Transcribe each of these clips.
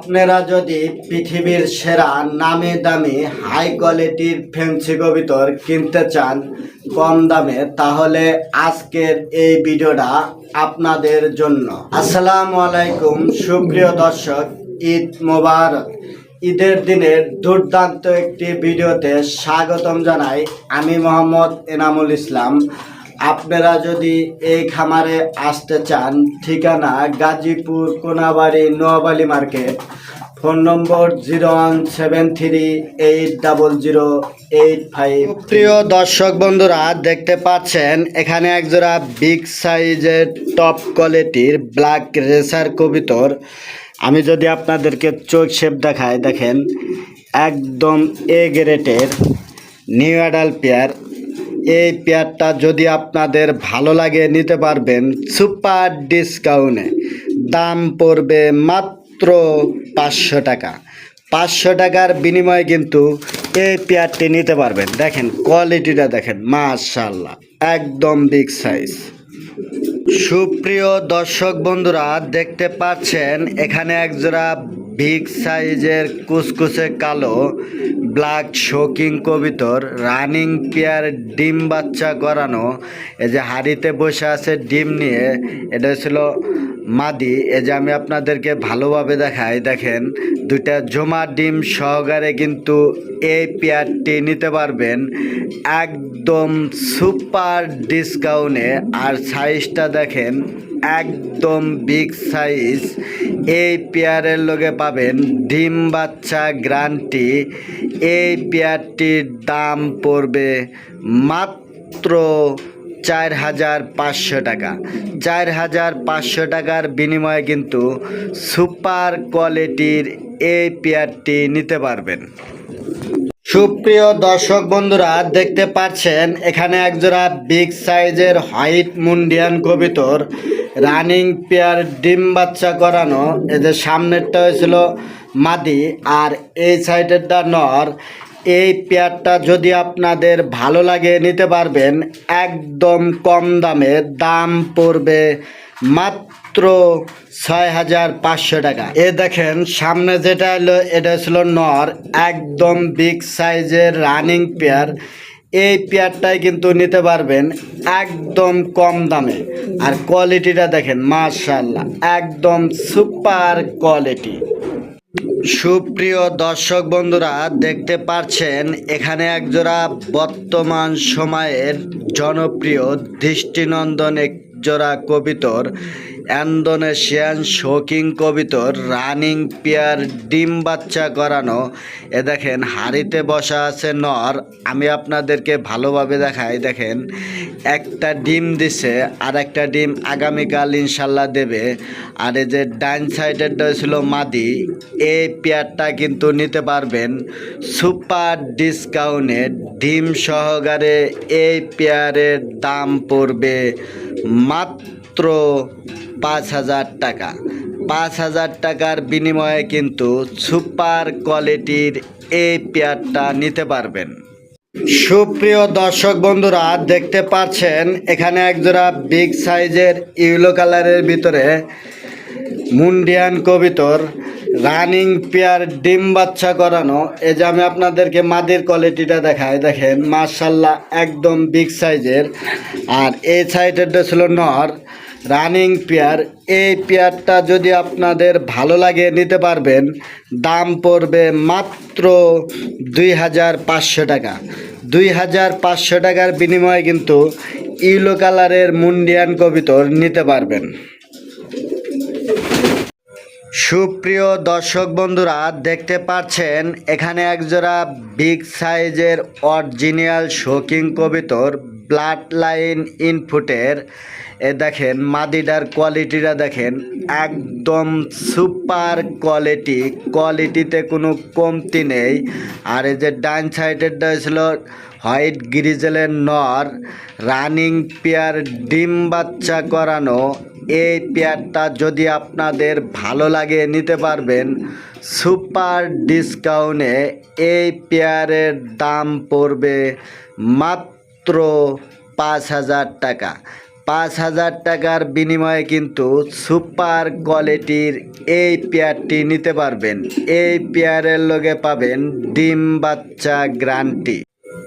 আপনারা যদি পৃথিবীর সেরা নামি দামি হাই কোয়ালিটির ফ্যান্সি কবিতর কিনতে চান কম দামে, তাহলে আজকের এই ভিডিওটা আপনাদের জন্য। আসসালামু আলাইকুম, সুপ্রিয় দর্শক, ঈদ মোবারক। ঈদের দিনের দুর্দান্ত একটি ভিডিওতে স্বাগতম জানাই আমি মোহাম্মদ এনামুল ইসলাম। আপনারা যদি এই খামারে আসতে চান, ঠিকানা Gazipur Konabari Noabali market, phone number zero one seven three eight double zero eight five প্রিয় দর্শক বন্ধুরা, দেখতে পাচ্ছেন, এখানে একজোড়া বিগ সাইজের টপ কোয়ালিটির ব্ল্যাক রেসার কবিতর। আমি যদি আপনাদেরকে চোখ শেপ দেখাই, দেখেন, একদম এ গ্রেটের নিউ অ্যাডাল পেয়ার এই পেয়ারটা যদি আপনাদের ভালো লাগে নিতে পারবেন সুপার ডিসকাউন্টে। দাম পড়বে মাত্র পাঁচশো টাকা। পাঁচশো টাকার বিনিময়ে কিন্তু এই পেয়ারটি নিতে পারবেন। দেখেন কোয়ালিটিটা দেখেন মাশাল্লাহ একদম বিগ সাইজ। সুপ্রিয় দর্শক বন্ধুরা, দেখতে পাচ্ছেন এখানে একজোড়া বিগ সাইজের কুচকুচে কালো, ব্ল্যাক শোকিং কবিতর, রানিং পেয়ার ডিম বাচ্চা করানো এই যে হাড়িতে বসে আছে ডিম নিয়ে, এটা ছিল মাদি, এই যে আমি আপনাদেরকে ভালোভাবে দেখাই, দেখেন, দুইটা জমা ডিম সহকারে কিন্তু এই পেয়ারটি নিতে পারবেন, একদম সুপার ডিসকাউন্টে, আর সাইজটা দেখেন, একদম বিগ সাইজ এই পেয়ারের লগে পাবেন ডিম বাচ্চা গ্রান্টি। এই পেয়ারটির দাম পড়বে মাত্র চার হাজার পাঁচশো টাকা। চার হাজার পাঁচশো টাকার বিনিময়ে কিন্তু সুপার কোয়ালিটির এই পেয়ারটি নিতে পারবেন। সুপ্রিয় দর্শক বন্ধুরা, দেখতে পাচ্ছেন, এখানে একজোড়া বিগ সাইজের হোয়াইট মুন্ডিয়ান কবিতর। রানিং পেয়ার ডিম বাচ্চা করানো এদের সামনেরটা হয়েছিল মাদি আর এই সাইডেরটা নর, এই পেয়ারটা যদি আপনাদের ভালো লাগে নিতে পারবেন, একদম কম দামে দাম পড়বে মাত্র ছয় হাজার পাঁচশো টাকা। এ দেখেন, সামনে যেটা এলো, এটা ছিল নর, একদম বিগ সাইজের রানিং পেয়ার। এই পেয়ারটাই কিন্তু নিতে পারবেন একদম কম দামে। আর কোয়ালিটিটা দেখেন মার্শাল্লাহ একদম সুপার কোয়ালিটি। সুপ্রিয় দর্শক বন্ধুরা, দেখতে পাচ্ছেন, এখানে একজোড়া বর্তমান সময়ের জনপ্রিয় দৃষ্টিনন্দন এক জোড়া কবিতর। ইন্দোনেশিয়ান শোকিং কবিতর রানিং পেয়ার ডিম বাচ্চা করানো এ দেখেন, হাড়িতে বসা আছে নর। আমি আপনাদেরকে ভালোভাবে দেখাই, দেখেন, একটা ডিম দিছে আর একটা ডিম আগামীকাল ইনশাল্লাহ দেবে। আর এই যে ডাইন সাইডেরটা ছিল মাদি, এই পেয়ারটা কিন্তু নিতে পারবেন। সুপার ডিসকাউন্টে ডিম সহকারে এই পেয়ারের দাম পড়বে মাত্র পাঁচ হাজার টাকা। পাঁচ হাজার টাকার বিনিময়ে কিন্তু সুপার কোয়ালিটির এই পেয়ারটা নিতে পারবেন। সুপ্রিয় দর্শক বন্ধুরা, দেখতে পাচ্ছেন, এখানে একজোড়া বিগ সাইজের ইউলো কালারের ভিতরে মুন্ডিয়ান কবিতর, রানিং পেয়ার ডিম বাচ্চা করানো। এই যে আমি আপনাদেরকে মাদির কোয়ালিটিটা দেখাই, দেখেন মার্শাল্লাহ একদম বিগ সাইজের। আর এই সাইডেরটা ছিল নর। Running pair. এই পেয়ারটা যদি আপনাদের ভালো লাগে, নিতে পারবেন। দাম পড়বে মাত্র দুই হাজার পাঁচশো টাকা। দুই হাজার পাঁচশো টাকার বিনিময়ে কিন্তু ইউলো কালারের মুন্ডিয়ান কবিতর নিতে পারবেন। সুপ্রিয় দর্শক বন্ধুরা, দেখতে পাচ্ছেন, এখানে একজোড়া বিগ সাইজের অরিজিনাল শোকিং কবিতর ব্লাড লাইন ইনফুটের এ দেখেন মাদিডার কোয়ালিটিটা দেখেন, একদম সুপার কোয়ালিটি কোয়ালিটিতে কোনো কমতি নেই। আর এই যে ডান সাইডেরটা ছিল হোয়াইট গ্রিজেলের নর রানিং পেয়ার ডিম বাচ্চা করানো, এই পেয়ারটা যদি আপনাদের ভালো লাগে নিতে পারবেন সুপার ডিসকাউন্টে এই পেয়ারের দাম পড়বে মাত্র পাঁচ হাজার টাকা। পাঁচ হাজার টাকার বিনিময়ে কিন্তু সুপার কোয়ালিটির এই পেয়ারটি নিতে পারবেন। এই পেয়ারের লগে পাবেন ডিম বাচ্চা গ্রান্টি।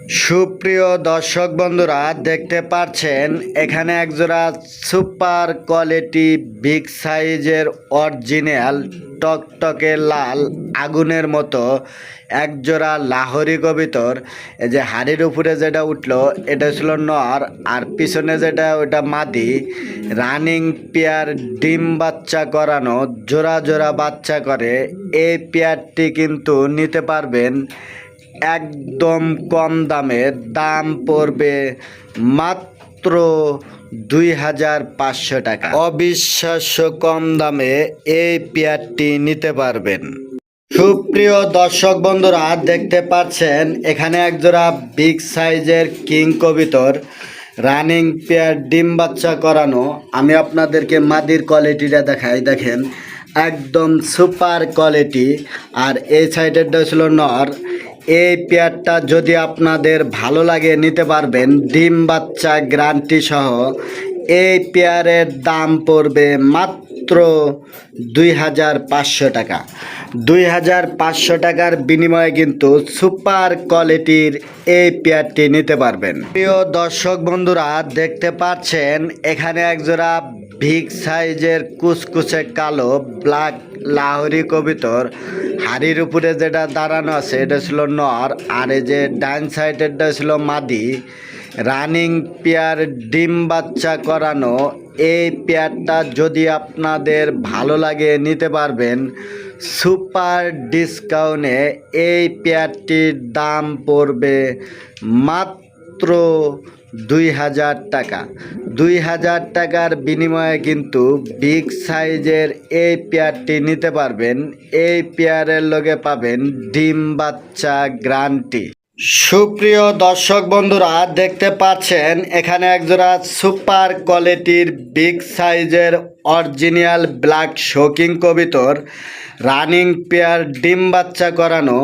সুপ্রিয় দর্শক বন্ধুরা, দেখতে পাচ্ছেন এখানে একজোড়া সুপার কোয়ালিটি বিগ সাইজের অরিজিনাল টকটকে লাল আগুনের মতো একজোড়া লাহোরি কবিতর এই যে হাড়ির উপরে যেটা উঠল, এটা ছিল নর, আর পিছনে যেটা, ওটা মাদি। রানিং পেয়ার ডিম বাচ্চা করানো, জোড়া জোড়া বাচ্চা করে, এই পেয়ারটি কিন্তু নিতে পারবেন একদম কম দামে। দাম পড়বে মাত্র দুই হাজার পাঁচশো টাকা। অবিশ্বাস্য কম দামে এই পেয়ারটি নিতে পারবেন। সুপ্রিয় দর্শক বন্ধুরা, দেখতে পাচ্ছেন, এখানে একজোড়া বিগ সাইজের কিং কবিতর রানিং পেয়ার ডিম বাচ্চা করানো। আমি আপনাদেরকে মাদির কোয়ালিটিটা দেখাই, দেখেন, একদম সুপার কোয়ালিটি। আর এই সাইডেরটা ছিল নর। এই পেয়ারটা যদি আপনাদের ভালো লাগে, নিতে পারবেন ডিম বাচ্চা গ্রান্টি সহ। এই পেয়ারের দাম পড়বে মাত্র দুই হাজার পাঁচশো টাকা। দুই হাজার পাঁচশো টাকার বিনিময়ে কিন্তু সুপার কোয়ালিটির এই পেয়ারটি নিতে পারবেন। প্রিয় দর্শক বন্ধুরা, দেখতে পাচ্ছেন, এখানে একজোড়া বিগ সাইজের কুচকুচে কালো, ব্ল্যাক লাহরি কবিতর। হাড়ির উপরে যেটা দাঁড়ানো আছে, এটা ছিল নর, আর এই যে ডান সাইডেরটা ছিল মাদি। রানিং পেয়ার ডিম বাচ্চা করানো, এই পেয়ারটা যদি আপনাদের ভালো লাগে নিতে পারবেন, সুপার ডিসকাউন্টে এই পেয়ারটির দাম পড়বে মাত্র দুই হাজার টাকা। দুই হাজার টাকার বিনিময়ে কিন্তু বিগ সাইজের এই পেয়ারটি নিতে পারবেন। এই পেয়ারের লগে পাবেন ডিম বাচ্চা গ্রান্টি। সুপ্রিয় দর্শক বন্ধুরা, দেখতে পাচ্ছেন, এখানে একজোড়া সুপার কোয়ালিটির বিগ সাইজের অরিজিনাল ব্ল্যাক শোকিং কবিতর, রানিং পেয়ার ডিম বাচ্চা করানো।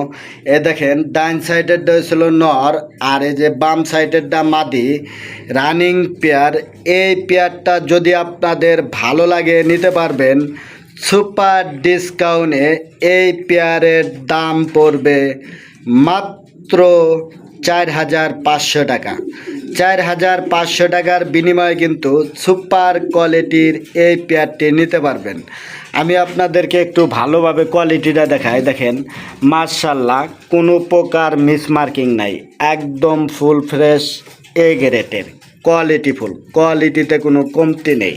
এ দেখেন ডাইন সাইডেরটা ছিল নর, আর এই যে বাম সাইডেরটা মাদি। রানিং পেয়ার, এই পেয়ারটা যদি আপনাদের ভালো লাগে, নিতে পারবেন। সুপার ডিসকাউন্টে এই পেয়ারের দাম পড়বে মাত্র চার হাজার পাঁচশো টাকা। চার হাজার পাঁচশো টাকার বিনিময়ে কিন্তু সুপার কোয়ালিটির এই পেয়ারটি নিতে পারবেন। আমি আপনাদেরকে একটু ভালোভাবে কোয়ালিটিটা দেখাই। দেখেন মার্শাল্লাহ কোনো প্রকার মিসমার্কিং নাই। একদম ফুল ফ্রেশ, এ গ্রেটের কোয়ালিটি ফুল। কোয়ালিটিতে কোনো কমতি নেই।